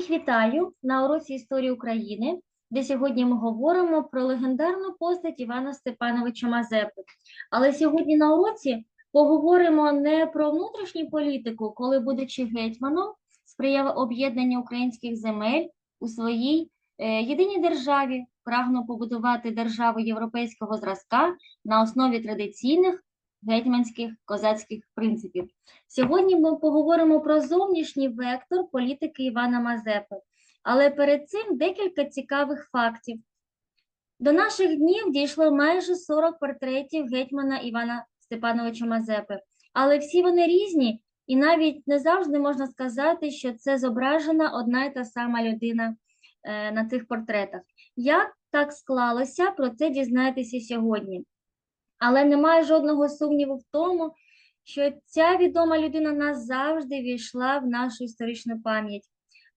Всіх вітаю на уроці історії України, де сьогодні ми говоримо про легендарну постать Івана Степановича Мазепи. Але сьогодні на уроці поговоримо не про внутрішню політику, коли, будучи гетьманом, сприяв об'єднанню українських земель у своїй е, єдиній державі, прагнув побудувати державу європейського зразка на основі традиційних гетьманських козацьких принципів. Сьогодні ми поговоримо про зовнішній вектор політики Івана Мазепи, але перед цим декілька цікавих фактів. До наших днів дійшло майже 40 портретів гетьмана Івана Степановича Мазепи, але всі вони різні, і навіть не завжди можна сказати, що це зображена одна і та сама людина е, на цих портретах. Як так склалося, про це дізнаєтеся сьогодні. Але немає жодного сумніву в тому, що ця відома людина назавжди війшла в нашу історичну пам'ять,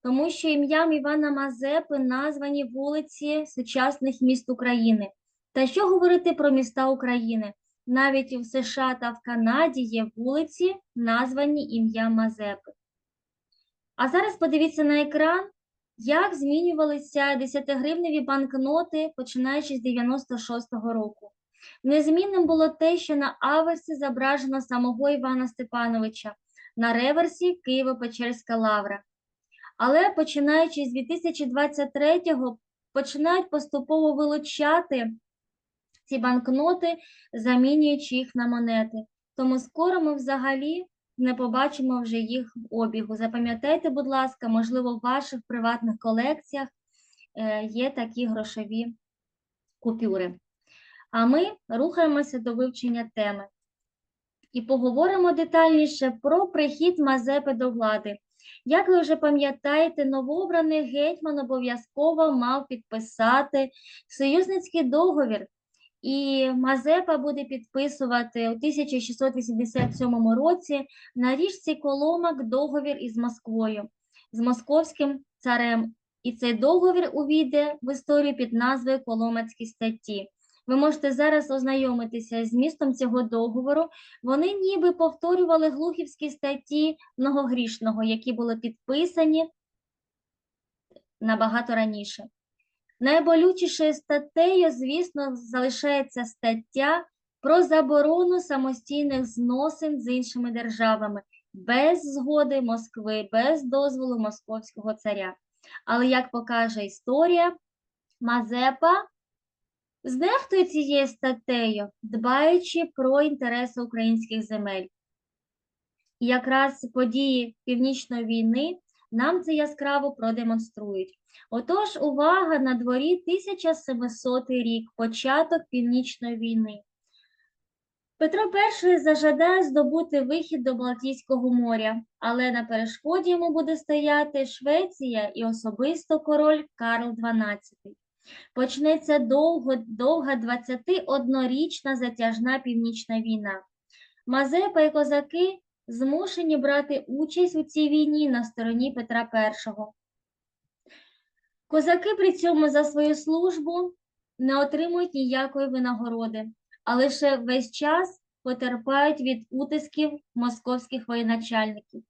тому що ім'ям Івана Мазепи названі вулиці сучасних міст України. Та що говорити про міста України? Навіть в США та в Канаді є вулиці, названі ім'ям Мазепи. А зараз подивіться на екран, як змінювалися 10-гривневі банкноти, починаючи з 96-го року. Незмінним було те, що на аверсі зображено самого Івана Степановича, на реверсі Києво-Печерська лавра. Але починаючи з 2023-го, починають поступово вилучати ці банкноти, замінюючи їх на монети. Тому скоро ми взагалі не побачимо вже їх в обігу. Запам'ятайте, будь ласка, можливо, в ваших приватних колекціях е, є такі грошові купюри. А ми рухаємося до вивчення теми і поговоримо детальніше про прихід Мазепи до влади. Як ви вже пам'ятаєте, новообраний гетьман обов'язково мав підписати союзницький договір, і Мазепа буде підписувати у 1687 році на річці Коломак договір із Москвою, з московським царем. І цей договір увійде в історію під назвою Коломацькі статті. Ви можете зараз ознайомитися з змістом цього договору. Вони ніби повторювали глухівські статті многогрішного, які були підписані набагато раніше. Найболючішою статтею, звісно, залишається стаття про заборону самостійних зносин з іншими державами без згоди Москви, без дозволу московського царя. Але, як покаже історія, Мазепа знехтує цією статтею, дбаючи про інтереси українських земель. І якраз події Північної війни нам це яскраво продемонструють. Отож, увага на дворі 1700 рік, початок Північної війни. Петро І зажадає здобути вихід до Балтійського моря, але на перешкоді йому буде стояти Швеція і особисто король Карл XII. Почнеться довго, довга 21-річна затяжна північна війна. Мазепа і козаки змушені брати участь у цій війні на стороні Петра І. Козаки при цьому за свою службу не отримують ніякої винагороди, а лише весь час потерпають від утисків московських воєначальників.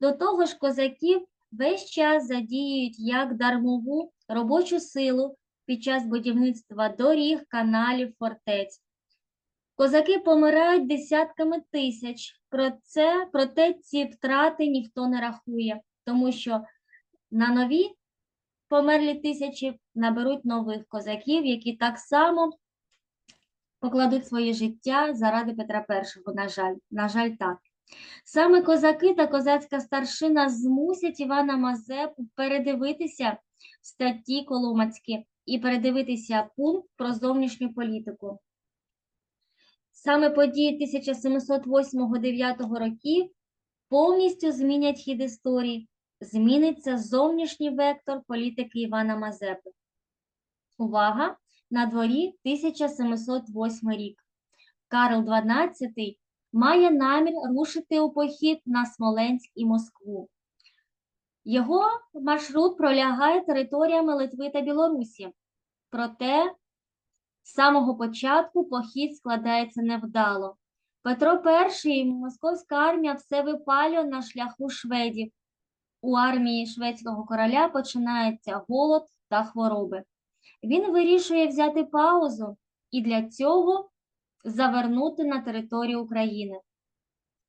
До того ж, козаків весь час задіють як дармову робочу силу під час будівництва доріг, каналів, фортець. Козаки помирають десятками тисяч, про це, проте ці втрати ніхто не рахує, тому що на нові померлі тисячі наберуть нових козаків, які так само покладуть своє життя заради Петра І, на жаль, на жаль, так. Саме козаки та козацька старшина змусять Івана Мазепу передивитися статті Коломацькі і передивитися пункт про зовнішню політику. Саме події 1708-9 років повністю змінять хід історії, зміниться зовнішній вектор політики Івана Мазепи. Увага! На дворі 1708 рік. Карл XII має намір рушити у похід на Смоленськ і Москву. Його маршрут пролягає територіями Литви та Білорусі. Проте з самого початку похід складається невдало. Петро І і московська армія все випалює на шляху шведів. у армії шведського короля починається голод та хвороби. Він вирішує взяти паузу і для цього завернути на територію України.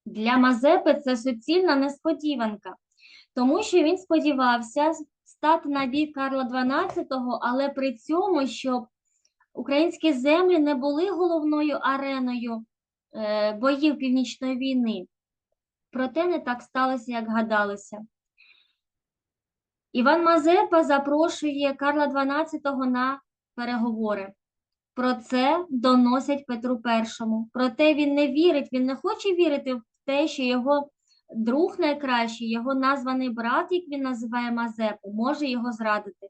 Для Мазепи це суцільна несподіванка, тому що він сподівався стати на бік Карла XII, але при цьому, щоб українські землі не були головною ареною е, боїв Північної війни. Проте не так сталося, як гадалося. Іван Мазепа запрошує Карла XII на переговори. Про це доносять Петру І. Проте він не вірить, він не хоче вірити в те, що його друг найкращий, його названий брат, як він називає Мазепу, може його зрадити.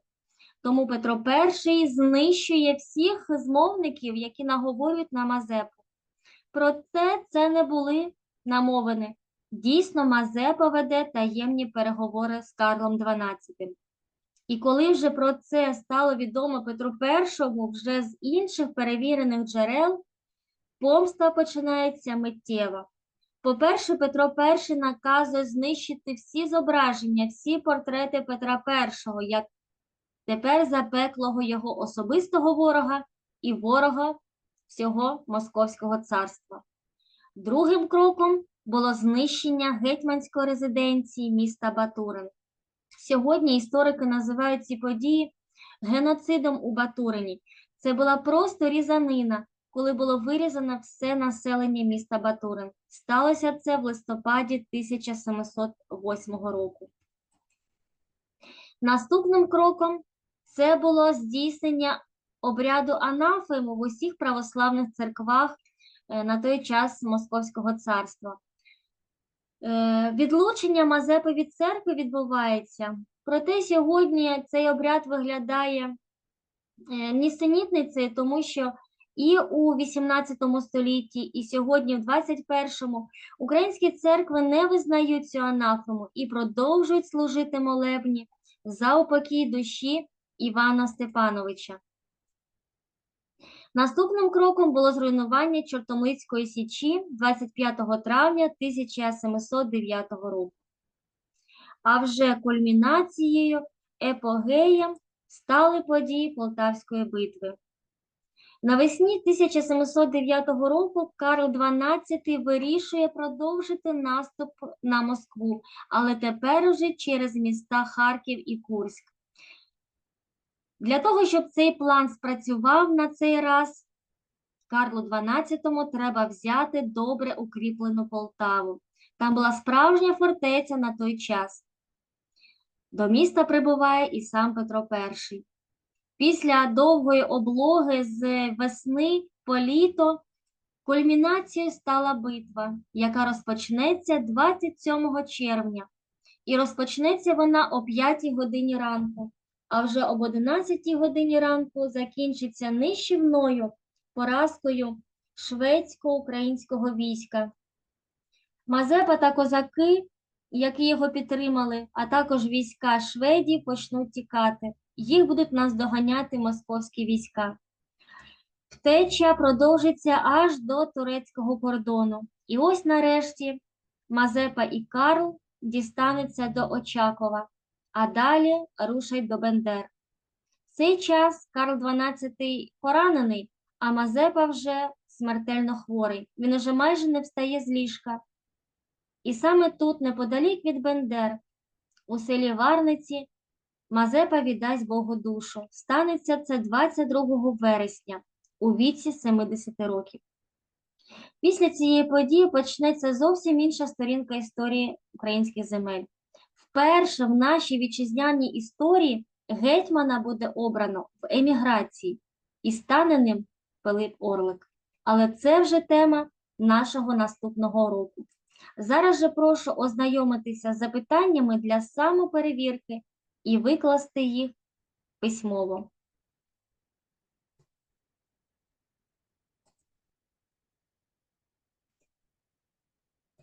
Тому Петро І знищує всіх змовників, які наговорюють на Мазепу. Проте це не були намовини. Дійсно, Мазепа веде таємні переговори з Карлом XII. І коли вже про це стало відомо Петру І вже з інших перевірених джерел, помста починається миттєво. По-перше, Петро І наказує знищити всі зображення, всі портрети Петра І, як тепер запеклого його особистого ворога і ворога всього Московського царства. Другим кроком було знищення гетьманської резиденції міста Батурин. Сьогодні історики називають ці події геноцидом у Батурині. Це була просто різанина, коли було вирізано все населення міста Батурин. Сталося це в листопаді 1708 року. Наступним кроком це було здійснення обряду анафему в усіх православних церквах е, на той час Московського царства. Е, Відлучення Мазепи від церкви відбувається, проте сьогодні цей обряд виглядає е, нісенітницею, тому що і у 18 столітті, і сьогодні, в 21-му, українські церкви не визнають цю анафему і продовжують служити молебні за упокій душі Івана Степановича. Наступним кроком було зруйнування Чортомлицької січі 25 травня 1709 року. А вже кульмінацією, епогеєм стали події Полтавської битви. Навесні 1709 року Карл XII вирішує продовжити наступ на Москву, але тепер уже через міста Харків і Курськ. Для того, щоб цей план спрацював на цей раз, Карлу XII треба взяти добре укріплену Полтаву. Там була справжня фортеця на той час. До міста прибуває і сам Петро І. Після довгої облоги з весни по літо кульмінацією стала битва, яка розпочнеться 27 червня. І розпочнеться вона о 5 годині ранку а вже об 11 годині ранку закінчиться нищівною поразкою шведсько-українського війська. Мазепа та козаки, які його підтримали, а також війська шведів почнуть тікати. Їх будуть наздоганяти московські війська. Втеча продовжиться аж до турецького кордону. І ось нарешті Мазепа і Карл дістануться до Очакова а далі рушать до Бендер. В цей час Карл XII поранений, а Мазепа вже смертельно хворий. Він уже майже не встає з ліжка. І саме тут, неподалік від Бендер, у селі Варниці, Мазепа віддасть Богу душу. Станеться це 22 вересня у віці 70 років. Після цієї події почнеться зовсім інша сторінка історії українських земель. Вперше в нашій вітчизняній історії гетьмана буде обрано в еміграції і стане ним Пилип Орлик. Але це вже тема нашого наступного року. Зараз же прошу ознайомитися з запитаннями для самоперевірки і викласти їх письмово.